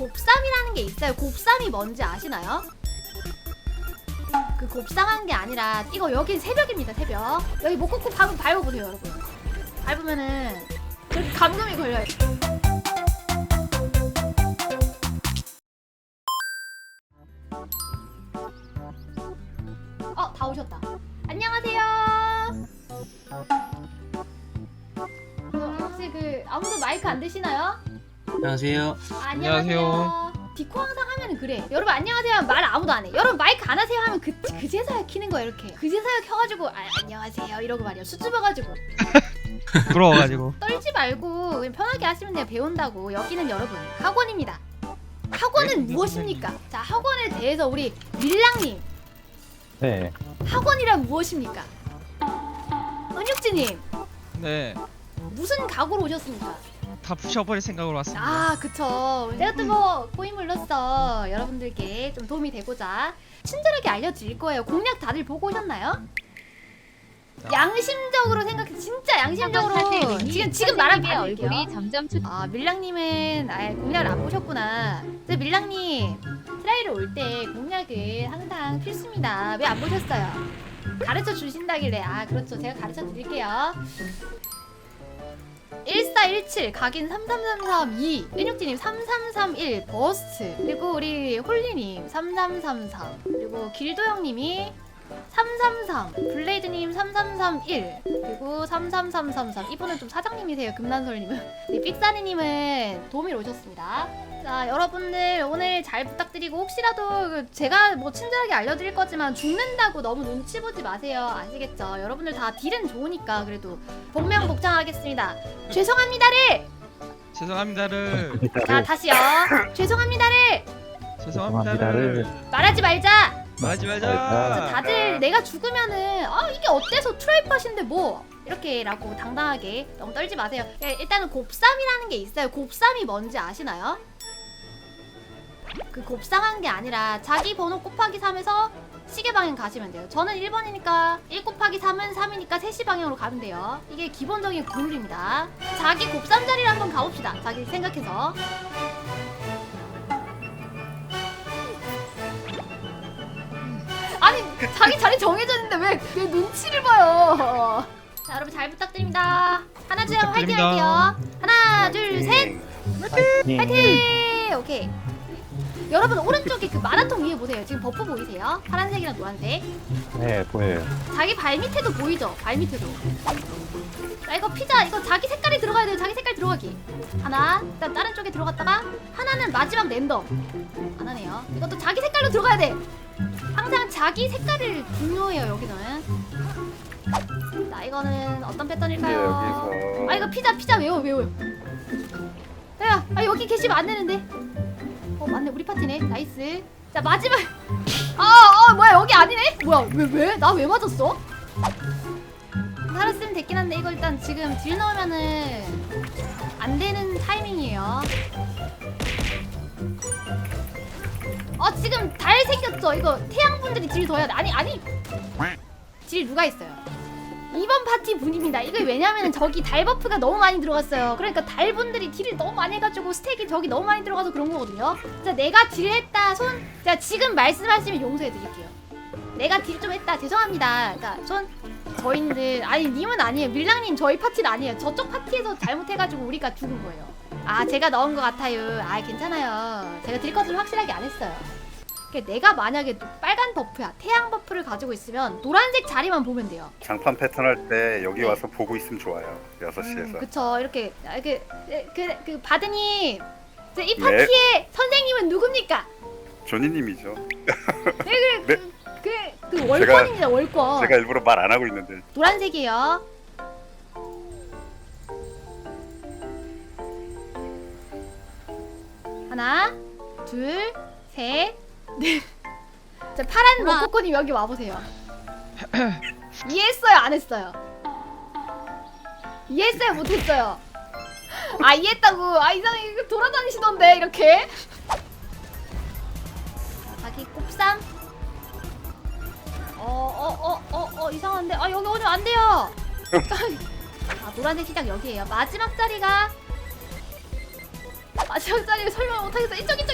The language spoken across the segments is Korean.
곱삼이라는 게 있어요. 곱삼이 뭔지 아시나요? 그 곱상한 게 아니라 이거 여긴 새벽입니다. 새벽. 여기 목 꽂고 밟, 밟아보세요, 여러분. 밟으면은 저렇게 감금이 걸려요. 어, 다 오셨다. 안녕하세요. 어, 혹시 그 아무도 마이크 안 드시나요? 안녕하세요. 아, 안녕하세요. 디코 항상 하면은 그래. 여러분 안녕하세요 하면 말 아무도 안 해. 여러분 마이크 안 하세요 하면 그 그제서야 키는 거야 이렇게. 그제서야 켜가지고 아, 안녕하세요 이러고 말이야. 수줍어가지고 부러워가지고 떨지 말고 그냥 편하게 하시면 돼요. 배운다고. 여기는 여러분 학원입니다. 학원은 무엇입니까? 자 학원에 대해서 우리 밀랑님 네. 학원이란 무엇입니까? 은육지님 네다 무슨 각오로 오셨습니까? 부셔버릴 생각으로 왔습니다. 아 그쵸. 제가 또 뭐 고인물로서 여러분들께 좀 도움이 되고자 친절하게 알려드릴 거예요. 공략 다들 보고 오셨나요? 양심적으로 생각해 진짜 양심적으로. 지금 지금 말한 게 얼굴이 얼굴이. 점점 춥. 아 밀랑님은 아예 공략을 안 보셨구나. 근데 밀랑님 트라이를 올 때 공략은 항상 필수입니다. 왜 안 보셨어요? 가르쳐 주신다길래. 아 그렇죠. 제가 가르쳐 드릴게요 1417 각인 33332 은육지님 3331 버스트. 그리고 우리 홀리님 3333 그리고 길도영님이 333 블레이드님 3331 그리고 33333 이분은 좀 사장님이세요 금난솔님은. 네, 삑사리님은 도움이 오셨습니다. 자 여러분들 오늘 잘 부탁드리고 혹시라도 그 제가 뭐 친절하게 알려드릴 거지만 죽는다고 너무 눈치 보지 마세요. 아시겠죠? 여러분들 다 딜은 좋으니까 그래도 복명복장하겠습니다. 죄송합니다를! 죄송합니다를. 자 다시요. 죄송합니다를. 죄송합니다를. 말하지 말자 말하지 자, 말자 다들 내가 죽으면은 아 이게 어때서 트라이팟인데 뭐? 이렇게라고 당당하게 너무 떨지 마세요. 예, 일단은 곱삼이라는 게 있어요. 곱삼이 뭔지 아시나요? 그 곱상한 게 아니라 자기 번호 곱하기 3에서 시계 방향 가시면 돼요. 저는 1번이니까 1 곱하기 3은 3이니까 3시 방향으로 가면 돼요. 이게 기본적인 룰입니다. 자기 곱삼 자리를 한번 가봅시다. 자기 생각해서 자기 자리 정해져 있는데 왜내 눈치를 봐요? 자 여러분 잘 부탁드립니다. 하나 둘 화이팅 부탁드립니다. 할게요. 하나 둘셋. 네. 파이팅. 오케이. 여러분 오른쪽에 그 마라톤 위에 보세요. 지금 버프 보이세요? 파란색이랑 노란색. 네, 보여요. 자기 발 밑에도 보이죠? 발 밑에도. 자 이거 피자. 이거 자기 색깔이 들어가야 돼요. 자기 색깔 들어가기. 하나. 그다음 다른 쪽에 들어갔다가 하나는 마지막 랜덤. 안 하네요. 이것도 자기 색깔로 들어가야 돼 항상 자기 색깔을 중요해요 여기는 자 이거는 어떤 패턴일까요? 아 이거 피자 피자 외워 외워 야, 아 여기 계시면 안 되는데 어 맞네 우리 파티네 나이스 자 마지막 아, 아 뭐야 여기 아니네? 뭐야 왜 왜? 나 왜 맞았어? 살았으면 됐긴 한데 이거 일단 지금 딜 넣으면은 안 되는 타이밍이에요. 어 지금 달 생겼죠? 이거 태양분들이 딜더 해야 돼. 아니 아니 딜 누가 있어요? 이번 파티 분입니다. 이게 왜냐면은 저기 달 버프가 너무 많이 들어갔어요. 그러니까 달 분들이 딜을 너무 많이 해가지고 스택이 저기 너무 많이 들어가서 그런 거거든요. 자, 내가 딜했다 손. 자, 지금 말씀하시면 용서해 드릴게요. 내가 딜 좀 했다. 죄송합니다. 자, 손. 저희들 아니 님은 아니에요. 밀랑님 저희 파티는 아니에요. 저쪽 파티에서 잘못해가지고 우리가 죽은 거예요. 아, 제가 넣은 것 같아요. 아, 괜찮아요. 제가 딜 것을 확실하게 안 했어요. 그러니까 내가 만약에 빨간 버프야, 태양 버프를 가지고 있으면 노란색 자리만 보면 돼요. 장판 패턴 할 때 여기 네. 와서 보고 있으면 좋아요. 6시에서. 그쵸 이렇게 아, 그, 그, 그 바드님 저이 네. 파티의 선생님은 누굽니까? 조니님이죠. 네, 그, 네. 그, 그, 그 월권입니다 월권 제가 일부러 말 안 하고 있는데 노란색이에요 하나 둘 셋 넷. 자 파란 먹코코님 여기 와보세요. 이해했어요? 안 했어요? 이해했어요? 못했어요? 아 이해했다고. 아 이거 돌아다니시던데 이렇게. 자, 자기 곱삼 어어 어 어 어 이상한데. 아 여기 오면 안 돼요. 아 노란색 시작 여기에요. 마지막 자리가 마지막 자리 설명 못하겠어. 이쪽 이쪽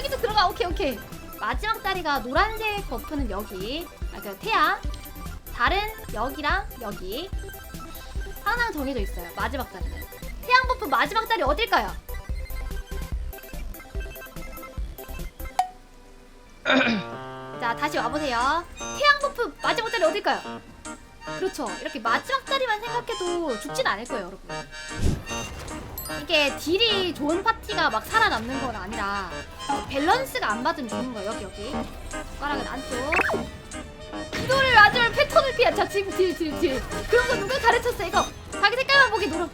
오케이 오케이. 마지막 자리가 노란색 버프는 여기. 아 그 태양. 달은 여기랑 여기. 항상 정해져 있어요. 마지막 자리는. 태양 버프 마지막 자리 어딜까요? 자 다시 와보세요. 태양 버프 마지막 자리 어딜까요? 그렇죠. 이렇게 마지막 자리만 생각해도 죽진 않을 거예요 여러분 이게 딜이 좋은 파티가 막 살아남는 건 아니라 밸런스가 안 맞으면 죽는 거예요 여기 여기. 손가락은 안쪽. 이거를 맞으면 패턴을 피해. 자 지금 딜딜딜. 그런 거 누가 가르쳤어 이거? 자기 색깔만 보기 누르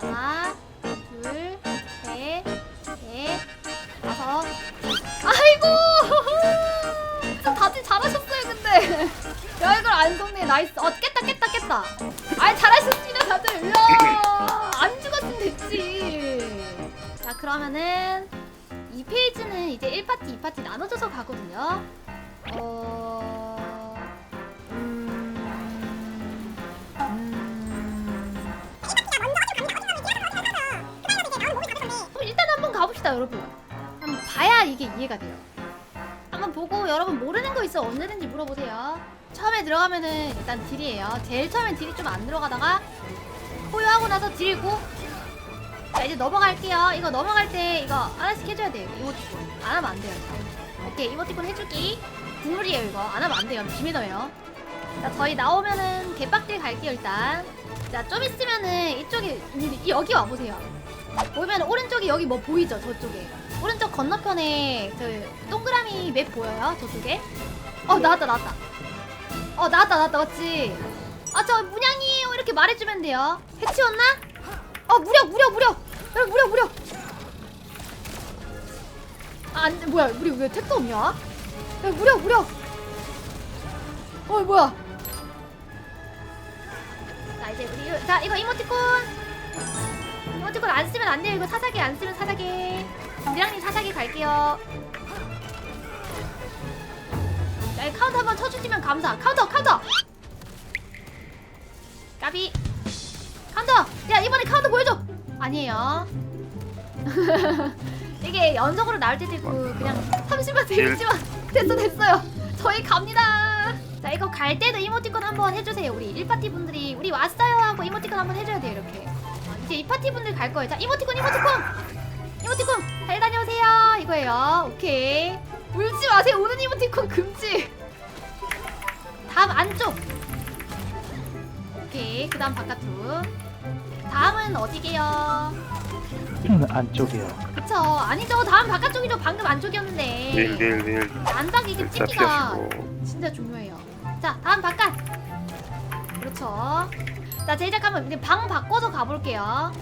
하나 둘셋넷 다섯. 아이고! 다들 잘하셨어요 근데. 야 이걸 안 속네. 나이스. 어 깼다 깼다 깼다. 아 잘하셨습니다 다들. 야안 죽었으면 됐지. 자 그러면은 이 페이지는 이제 1파티 2파티 나눠져서 가거든요. 어... 음... 음... 일단 한번 가봅시다 여러분. 한번 봐야 이게 이해가 돼요. 한번 보고 여러분 모르는 거 있어 언제든지 물어보세요 처음에 들어가면은 일단 딜이에요. 제일 처음엔 딜이 좀 안 들어가다가 포효하고 나서 딜고. 자 이제 넘어갈게요. 이거 넘어갈 때 이거 하나씩 해줘야 돼요. 이모티콘. 안 하면 안 돼요. 오케이 이모티콘 해주기 국룰이에요 이거. 안 하면 안 돼요. 비밀어요. 자 저희 나오면은 개빡딜 갈게요 일단. 자 좀 있으면은 이쪽에 이- 여기 와보세요. 보면 오른쪽에 여기 뭐 보이죠 저쪽에? 오른쪽 건너편에 그 동그라미 맵 보여요 저쪽에? 어 나왔다 나왔다 어 나왔다 나왔다 맞지? 아저 문양이에요. 이렇게 말해주면 돼요. 해치웠나? 어 무력 무력 무력. 여러분 무력 무력. 아 안돼 뭐야 우리 왜 택도 없냐? 야 무력 무력. 어 뭐야? 자 이제 우리 자 이거 이모티콘. 이모티콘 안 쓰면 안 돼요. 이거 사사기 안 쓰면 사사기. 미랑님 사사기 갈게요 자 이거 카운터 한번 쳐주시면 감사. 카운터 카운터. 까비. 카운터. 야 이번에 카운터 보여줘. 아니에요. 이게 연속으로 나올 때도 있고 그냥 30만 데미지만 됐어 됐어요. 저희 갑니다. 자 이거 갈 때도 이모티콘 한번 해주세요 우리. 1파티 분들이 우리 왔어요 하고 이모티콘 한번 해줘야 돼요 이렇게. 어, 이제 2파티 분들 갈 거예요. 자 이모티콘 이모티콘. 이모티콘 잘 다녀오세요. 이거예요. 오케이 울지 마세요. 오는 이모티콘 금지. 다음 안쪽. 오케이. 그 다음 바깥쪽. 다음은 어디게요? 안쪽이요. 그쵸. 아니죠. 다음 바깥쪽이죠. 방금 안쪽이었는데. 닐닐닐 안박 이게 찍기가 피하시고. 진짜 중요해요. 자 다음 바깥. 그렇죠. 자 제작 한번 이제 방 바꿔서 가볼게요.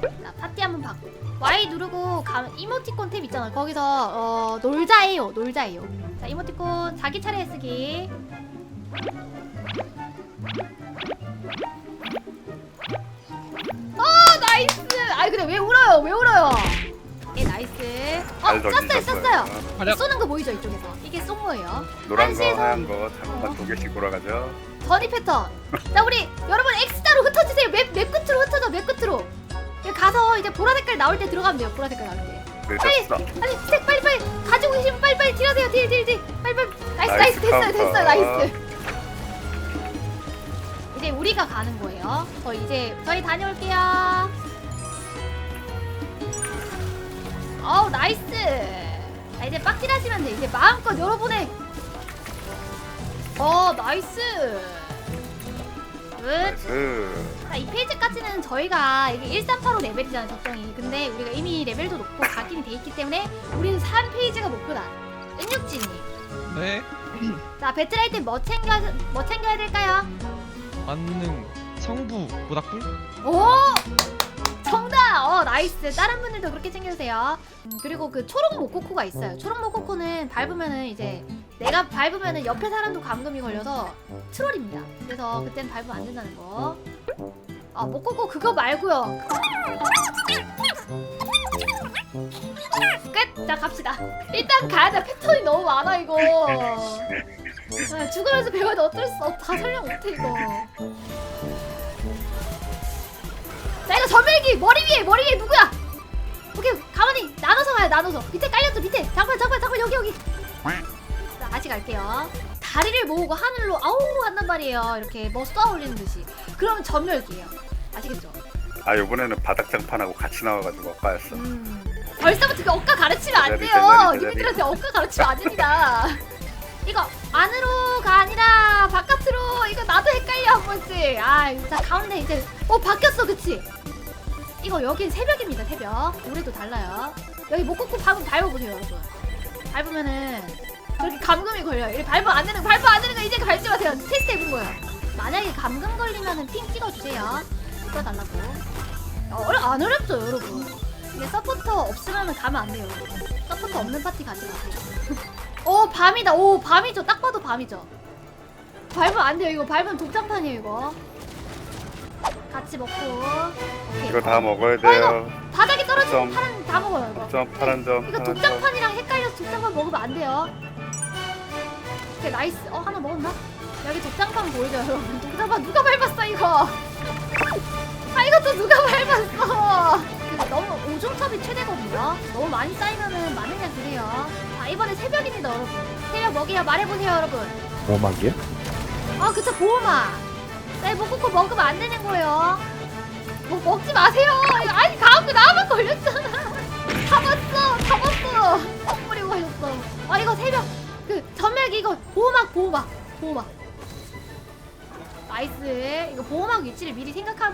자 파티 한번 바꿔 Y 누르고 가, 이모티콘 탭 있잖아. 거기서 어, 놀자예요 놀자예요. 자 이모티콘 자기 차례 쓰기. 아 나이스! 아 근데 왜 울어요? 왜 울어요? 예 나이스. 어 썼어요 활약 쏘는 거 보이죠 이쪽에서? 이게 쏜 거예요. 노란 거 한시에서- 하얀 거 잠깐만 두 개씩 돌아가죠. 전이 패턴. 자 우리 여러분 X자로 흩어지세요. 맵, 맵 끝으로 흩어져. 맵 끝으로. 여기 가서 이제 보라 색깔 나올 때 들어가면 돼요. 보라 색깔 나올 때. 늦었어 아니 스택 빨리 빨리 가지고 계시면 빨리 빨리 딜하세요. 딜 딜 딜. 빨리 빨리. 나이스 나이스, 나이스 됐어요 카운터. 됐어요 나이스. 이제 우리가 가는 거예요. 저 이제 저희 다녀올게요. 어우 나이스. 자 이제 빡딜 하시면 돼. 이제 마음껏 여러분의 어 나이스. 굿. 나이스 자, 이 페이지까지는 저희가 이게 1385 레벨이잖아요, 적정이. 근데 우리가 이미 레벨도 높고 각인이 돼 있기 때문에 우리는 3페이지가 목표다. 은육진이. 네 자, 배틀할 때 뭐 챙겨 뭐 챙겨야 될까요? 만능 성부 모닥불 오! 정답! 어, 나이스. 다른 분들도 그렇게 챙겨주세요. 음, 그리고 그 초록 모코코가 있어요. 초록 모코코는 밟으면은 이제 내가 밟으면은 옆에 사람도 감금이 걸려서 트롤입니다. 그래서 그땐 밟으면 안 된다는 거. 아, 모코코 그거 말고요. 끝! 자, 갑시다. 일단 가야 돼. 패턴이 너무 많아, 이거. 아, 죽으면서 배워도 어쩔 수 없어. 다 설명 못해, 이거. 자 이거 전멸기 머리 위에 머리 위에 누구야? 나눠서 밑에 깔렸어 밑에 잠깐 잠깐 잠깐 여기 여기 자 다시 갈게요 다리를 모으고 하늘로 아우 한단 말이에요 이렇게 뭐 쏘아 올리는 듯이 그러면 전멸기예요 아시겠죠? 아 이번에는 바닥장판하고 같이 나와가지고 엇가였어. 음. 벌써부터 그 억가 가르치면 안 돼요. 님들한테 억가 가르치면 안 됩니다 이거 안으로가 아니라 바깥으로 이거 나도 헷갈려 한 번씩 아자 가운데 이제 어 바뀌었어 그치? 이거 여긴 새벽입니다 새벽 올해도 달라요 여기 못 꽂고 밟으면 밟아보세요 여러분 밟으면은 저렇게 감금이 걸려요. 이렇게 밟으면 안 되는 거 밟으면 안 되는 거 이제 밟지 마세요. 테스트 해본 거예요 만약에 감금 걸리면은 핑 찍어주세요. 찍어달라고. 어, 어려, 안 어렵죠 여러분. 이게 서포터 없으면 가면 안 돼요 여러분. 서포터 없는 파티 가지 마세요. 오 밤이다. 오 밤이죠. 딱 봐도 밤이죠. 밟으면 안 돼요. 이거 밟으면 독장판이에요 이거. 같이 먹고. 오케이. 이거 다 먹어야 돼요. 바닥에 떨어지는 점. 파란 다 먹어요 이거. 점 파란 점. 이거 파란 점. 독장판이랑 헷갈려서 독장판 먹으면 안 돼요 오케이 나이스. 어 하나 먹었나? 여기 독장판 보이죠 여러분? 독장판 누가 밟았어 이거? 아 이것도 누가 밟았어? 그 너무 오중첩이 최대거든요? 너무 많이 쌓이면은 많으냐 그래요. 자 이번에 새벽입니다 여러분. 새벽 먹이야 말해보세요 여러분. 오막이요? 아 그쵸 보호막. 네 먹고 먹으면 안 되는 거예요. 뭐 먹지 마세요. 이거 아니 가운데 나만 걸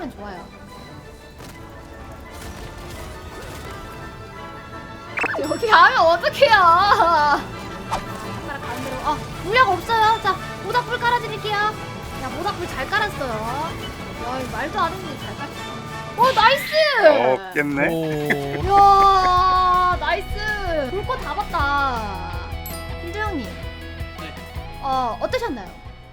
하면 좋아요. 여기 가면 어떡해요? 아 물약 없어요. 자 모닥불 깔아드릴게요. 야 모닥불 잘 깔았어요. 야 이거 말도 안 했는데 잘 깔았어. 어 나이스! 없겠네. 오. 이야 나이스! 불꽃 다 봤다. 김도영님. 어 어떠셨나요?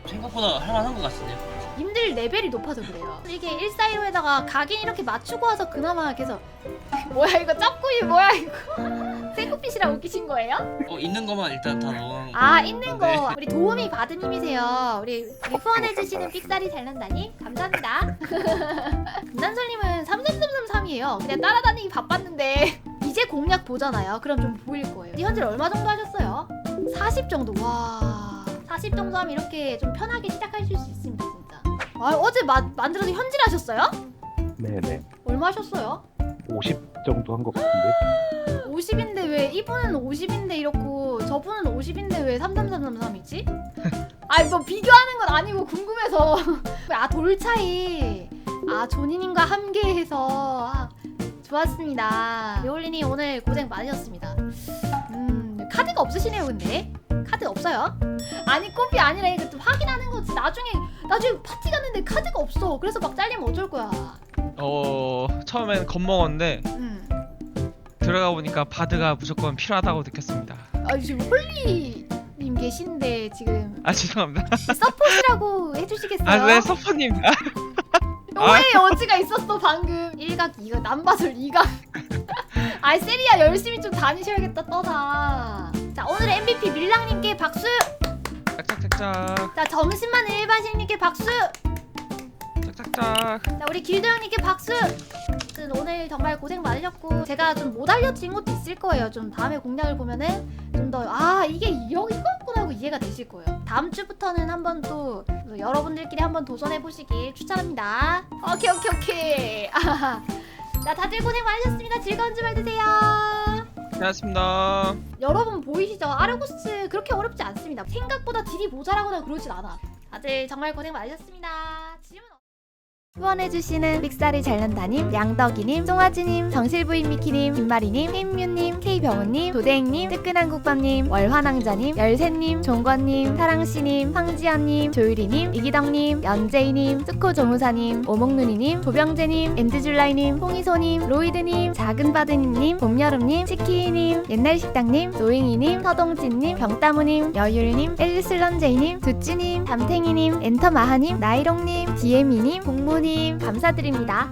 생각보다 할만한 것 같은데요. 님들 레벨이 높아서 그래요. 이게 141호에다가 각인 이렇게 맞추고 와서 그나마 계속 뭐야 이거 짭구이 뭐야 이거? 생크핏이랑 웃기신 거예요? 어 있는 것만 일단 다 넣은. 아 있는 거. 네. 우리 도우미 받은 님이세요. 우리, 후원해주시는 삑사리 잘난다니? 감사합니다. 금단솔님은 33333이에요. 그냥 따라다니기 바빴는데 이제 공략 보잖아요. 그럼 좀 보일 거예요. 현질 얼마 정도 하셨어요? 40 정도. 와40 정도 하면 이렇게 좀 편하게 시작하실 수 있습니다 아 어제 마, 만들어서 현질 하셨어요? 네네. 얼마 하셨어요? 50 정도 한 것 같은데. 50인데 왜 이분은 50인데 이렇고 저분은 50인데 왜 33333이지? 아니 뭐 비교하는 건 아니고 궁금해서 아 돌 차이 아 존이님과 함께해서 아, 좋았습니다 레올리니 오늘 고생 많으셨습니다 음 카드가 없으시네요 근데 카드 없어요? 아니 꼽이 아니라 이거 좀 확인하는 거지 나중에 나중에 파티 갔는데 카드가 없어 그래서 막 잘리면 어쩔 거야 어 처음엔 겁먹었는데 음. 들어가 보니까 바드가 무조건 필요하다고 느꼈습니다. 아 지금 홀리님 계신데 지금 아 죄송합니다. 서포트라고 해주시겠어요? 아 네 서퍼님. 아, 오해의 여지가 있었어 방금 1각 2각 남바솔 2각 아 세리야 열심히 좀 다니셔야겠다 떠나 자 오늘 MVP 밀랑님께 박수! 짝짝짝짝 자 점심만 일반실님께 박수! 짝짝짝. 자 우리 길도형님께 박수! 아무튼 오늘 정말 고생 많으셨고 제가 좀 못 알려드린 것도 있을 거예요. 좀 다음에 공략을 보면은 좀 더 아 이게 이거 이거였구나 하고 이해가 되실 거예요. 다음 주부터는 한번 또 여러분들끼리 한번 도전해 보시길 추천합니다. 오케이 오케이 오케이. 자 다들 고생 많으셨습니다. 즐거운 주말 되세요 고맙습니다. 여러분 보이시죠? 아르고스 그렇게 어렵지 않습니다. 생각보다 딜이 모자라거나 그러진 않아. 다들 정말 고생 많으셨습니다 후원해주시는 빅사리 잘난다님, 양덕이님, 송아지님, 정실부인 미키님, 김마리님, 혜임뮤님, K병우님, 도대행님, 뜨끈한 국밥님, 월화낭자님, 열쇠님, 종권님, 사랑씨님, 황지연님, 조유리님, 이기덕님, 연재이님, 스코 조무사님, 오목누니님, 조병재님, 엔드줄라이님, 홍이소님, 로이드님, 작은바드님, 봄여름님, 치키님, 옛날식당님, 노잉이님, 서동진님, 병따무님, 여율님, 엘리슬런제이님, 두찌님, 담탱이님, 엔터마하님, 나이롱님, 디에미님, 공무 님 감사드립니다.